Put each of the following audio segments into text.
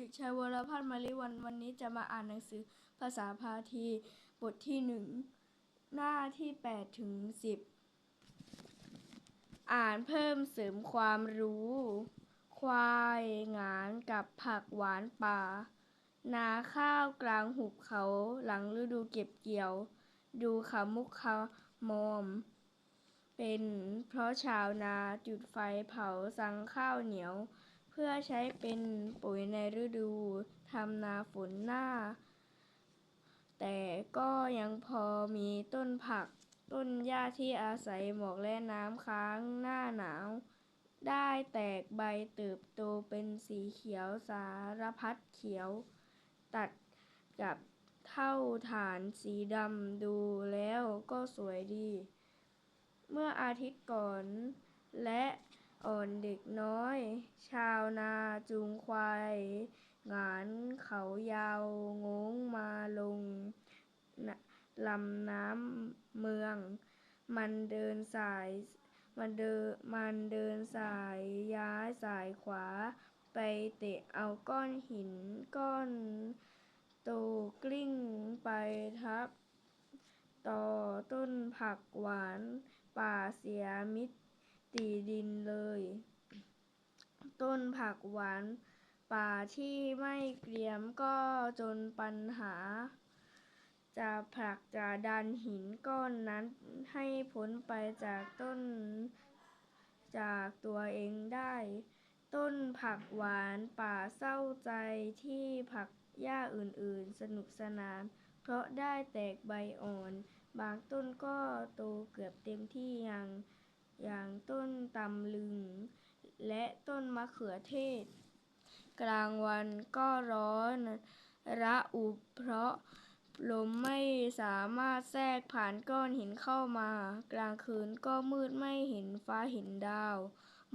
เด็กชายวรพัฒน์มาลิวันวันนี้จะมาอ่านหนังสือภาษาพาที บทที่หนึ่งหน้าที่แปดถึงสิบอ่านเพิ่มเสริมความรู้ ควายงานกับผักหวานป่า นาข้าวกลางหุบเขาหลังฤดูเก็บเกี่ยว ดูขามุกขมอม เป็นเพราะชาวนาจุดไฟเผาสังข้าวเหนียว พื่อใช้เป็นปุ๋ยในฤดูทำนาฝนหน้า แต่ก็ยังพอมีต้นผัก ต้นหญ้าที่อาศัยหมอกและน้ำค้างหน้าหนาว ได้แตกใบเติบโตเป็นสีเขียวสารพัดเขียว ตัดกับเท่าฐานสีดำดูแล้วก็สวยดี เมื่ออาทิตย์ก่อนและ อ่อนเด็กน้อย ชาวนาจูงควายหงานเขายาวงงมาลงลำน้ำเมือง มันเดินสายมันเดินมันเดินสายย้ายสายขวา ไปเตะเอาก้อนหินก้อนโตกลิ้งไปทับ ต่อต้นผักหวาน ป่าเสียมิติ ตีดินเลย ต้นผักหวานป่าที่ไม่เกรียมก็จนปัญหา จะผลักจะดันหินก้อนนั้นให้พ้นไปจากต้นจากตัวเองได้ ต้นผักหวานป่าเศร้าใจที่ผักหญ้าอื่นๆ สนุกสนาน เพราะได้แตกใบอ่อน บางต้นก็โตเกือบเต็มที่ย่าง อย่างต้นตำลึง และต้นมะเขือเทศ กลางวันก็ร้อน ระอุเพราะลมไม่สามารถแทรกผ่านก้อนหินเข้ามา กลางคืนก็มืดไม่เห็นฟ้าเห็นดาว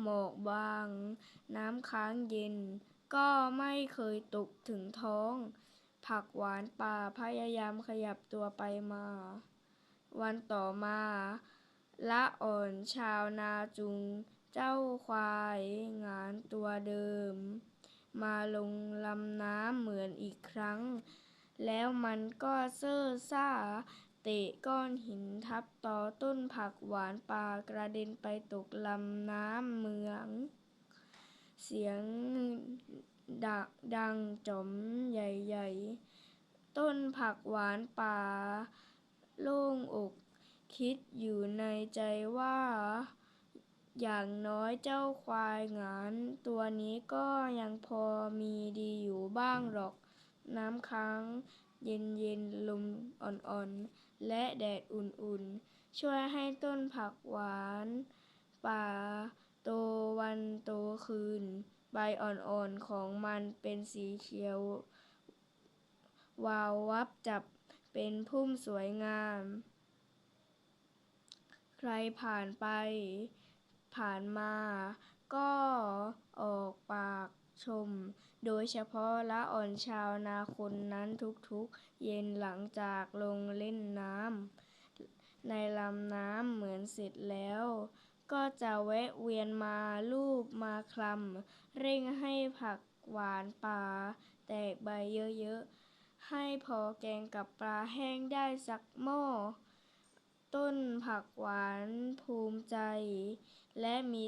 หมอกบาง น้ำค้างเย็น ก็ไม่เคยตกถึงท้อง ผักหวานป่าพยายามขยับตัวไปมา วันต่อมา ละอ่อนชาวนาจุงเจ้าควายงานตัวเดิม มาลงลำน้ำเหมือนอีกครั้ง แล้วมันก็เซ่อซ่า เตะก้อนหินทับต่อต้นผักหวานป่ากระเด็นไปตกลำน้ำเมือง เสียงดักดังจมใหญ่ ๆ ต้นผักหวานป่า โล่งอก คิดอยู่ในใจว่า อย่างน้อยเจ้าควายหงานตัวนี้ก็ยังพอมีดีอยู่บ้างหรอก น้ำค้างเย็นๆลมอ่อนๆ และแดดอุ่นๆ ช่วยให้ต้นผักหวาน ป่า โตวันโตคืน ใบอ่อนๆ ของมันเป็นสีเขียว วาววับจับเป็นพุ่มสวยงาม รผ่านไป ผ่านมา ก็ออกปากชม โดยเฉพาะละอ่อนชาวนาคนนั้นทุกๆ เย็นหลังจากลงเล่นน้ำในลำน้ำเหมือนเสร็จแล้ว ก็จะแวะเวียนมาลูบมาคลำเร่งให้ผักหวานป่า แตกใบเยอะๆ ให้พอแกงกับปลาแห้งได้สักหม้อ ต้นผักหวานภูมิใจ และมี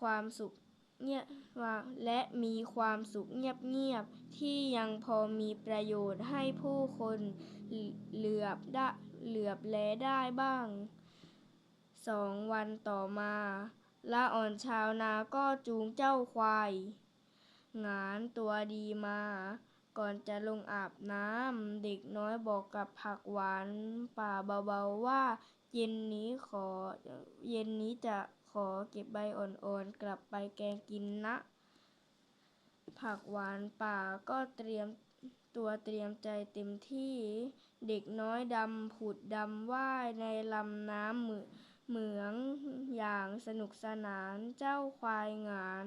ความสุขเงียบและมีความสุขเงียบๆที่ยังพอมีประโยชน์ให้ผู้คนเหลือบได้เหลือบแลได้บ้างสองวันต่อมาละอ่อนชาวนาก็จูงเจ้าควาย งานตัวดีมา ก่อนจะลงอาบน้ำเด็กน้อยบอกกับผักหวานป่าเบาๆว่า เย็นนี้ขอ เย็นนี้จะขอเก็บใบอ่อนๆ กลับไปแกงกินนะ ผักหวานป่าก็เตรียมตัวเตรียมใจเต็มที่เด็กน้อยดำผุดดำว่ายในลำน้ำเหมืองอย่างสนุกสนานเจ้าควายงาน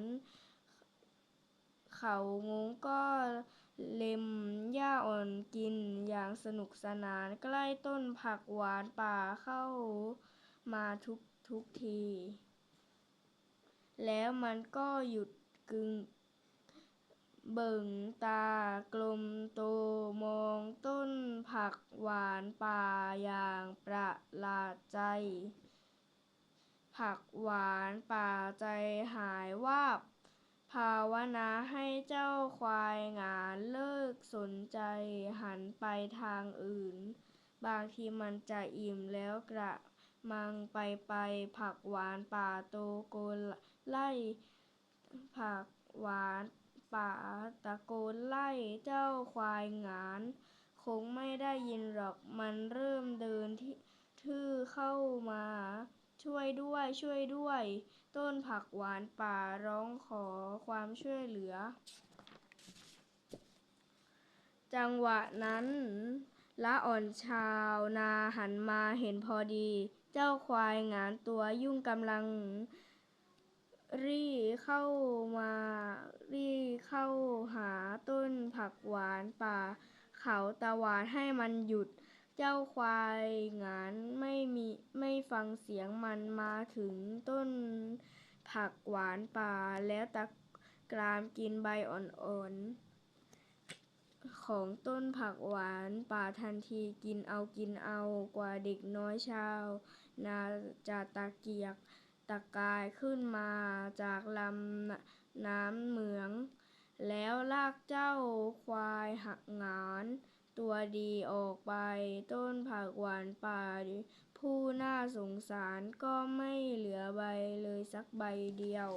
เขางงก็ เล็มหญ้าอ่อนกินอย่างสนุกสนานใกล้ต้นผักหวานป่าเข้ามาทุกทุกที แล้วมันก็หยุดกึกเบิ่งตากลมโตมองต้นผักหวานป่าอย่างประหลาดใจ ผักหวานป่าใจหายวาบ ภาวนาให้เจ้าควายงานเลิกสนใจหันไปทางอื่น บางทีมันจะอิ่มแล้วกระมังไปไปผักหวานป่าโตโกนไล่ ผักหวานป่าตะโกนไล่เจ้าควายงาน คงไม่ได้ยินหรอกมันเริ่มเดินที่ทื่อเข้ามา ช่วยด้วย ช่วยด้วย ต้นผักหวานป่าร้องขอความช่วยเหลือ จังหวะนั้นละอ่อนชาวนาหันมาเห็นพอดี เจ้าควายงานตัวยุ่งกำลัง รีเข้ามา รีเข้าหาต้นผักหวานป่า เขาตะวานให้มันหยุด เจ้าควายงานไม่มีไม่ฟังเสียงมันมาถึงต้นผักหวานป่าแล้วตะกรามกินใบอ่อนๆ ของต้นผักหวานป่าทันทีกินเอากินเอากว่าเด็กน้อยชาว นาจะตะเกียกตะกายขึ้นมาจากลำน้ำเหมือง แล้วลากเจ้าควายหักงาน ตัวดีออกไป ต้นผักหวานป่า ผู้น่าสงสารก็ไม่เหลือใบเลยสักใบเดียว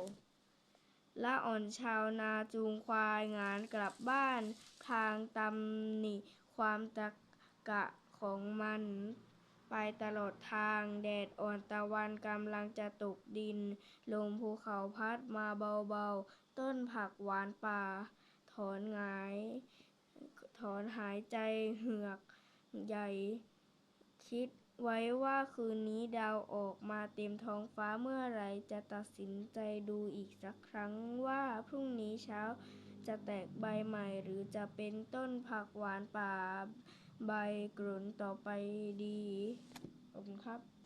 ละอ่อนชาวนาจูงควายงานกลับบ้าน ทางตำหนิความตะกะของมัน ไปตลอดทางแดดอ่อนตะวันกำลังจะตกดิน ลมภูเขาพัดมาเบาๆ ต้นผักหวานป่า ถอนงาย ถอนหายใจเฮือกใหญ่ คิดไว้ว่าคืนนี้ดาวออกมาเต็มท้องฟ้าเมื่อไรจะตัดสินใจดูอีกสักครั้งว่าพรุ่งนี้เช้าจะแตกใบใหม่หรือจะเป็นต้นผักหวานป่าใบกลนต่อไปดีขอบคุณครับ